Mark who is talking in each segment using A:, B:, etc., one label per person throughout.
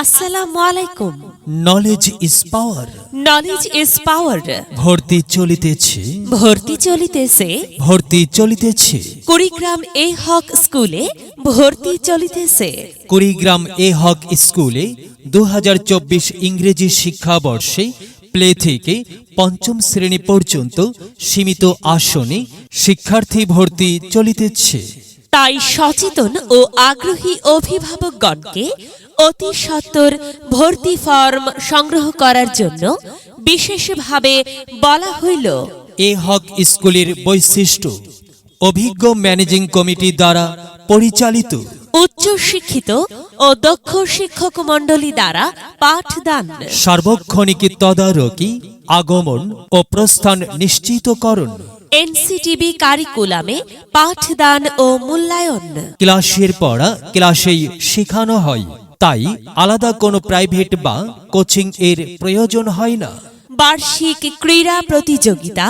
A: আসসালামু আলাইকুম।
B: Knowledge is power
A: knowledge is power
B: ভর্তি চলিতেছে।
A: ভর্তি চলিতেছে।
B: ভর্তি চলিতেছে।
A: কুড়িগ্রাম এ হক স্কুলে ভর্তি চলিতেছে।
B: কুড়িগ্রাম এ হক স্কুলে দু ইংরেজি শিক্ষাবর্ষে প্লে থেকে পঞ্চম শ্রেণি পর্যন্ত সীমিত আসনে শিক্ষার্থী ভর্তি চলিতেছে।
A: তাই সচেতন ও আগ্রহী অভিভাবকগণকে অতি সত্বর ভর্তি ফর্ম সংগ্রহ করার জন্য বিশেষভাবে বলা হইল।
B: এ হক স্কুলের বৈশিষ্ট্য অভিজ্ঞ ম্যানেজিং কমিটি দ্বারা পরিচালিত।
A: উচ্চ শিক্ষিত ও দক্ষ শিক্ষক মণ্ডলী দ্বারা পাঠদান।
B: সার্বক্ষণিক তদারকি আগমন ও প্রস্থান নিশ্চিতকরণ।
A: এনসিটিবি কারিকুলামে পাঠদান ও মূল্যায়ন।
B: ক্লাসের পড়া ক্লাসেই শেখানো হয়। তাই আলাদা কোনো প্রাইভেট বা কোচিং এর প্রয়োজন হয় না।
A: বার্ষিক ক্রীড়া প্রতিযোগিতা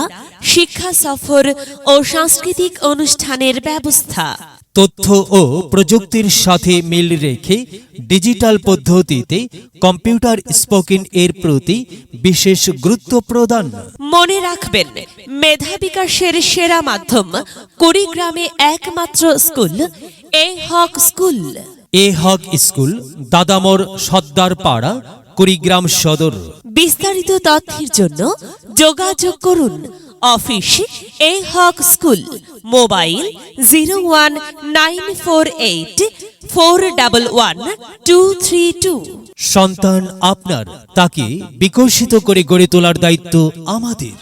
A: শিক্ষা সফর ও সাংস্কৃতিক অনুষ্ঠানের ব্যবস্থা।
B: তথ্য ও প্রযুক্তির সাথে মিল রেখে ডিজিটাল পদ্ধতিতে কম্পিউটার স্পোকেন এর প্রতি বিশেষ গুরুত্ব প্রদান।
A: মনে রাখবেন মেধা বিকাশের সেরা মাধ্যম কুড়িগ্রামে একমাত্র school A Haque school.
B: A Haque school Dadamor Sardar Para Kurigram Sadar.
A: বিস্তারিত তথ্যের জন্য যোগাযোগ করুন office A Haque school mobile zero one nine four eight four double one two three two.
B: সন্তান আপনার তাকে বিকশিত করে গড়ে তোলার দায়িত্ব আমাদের।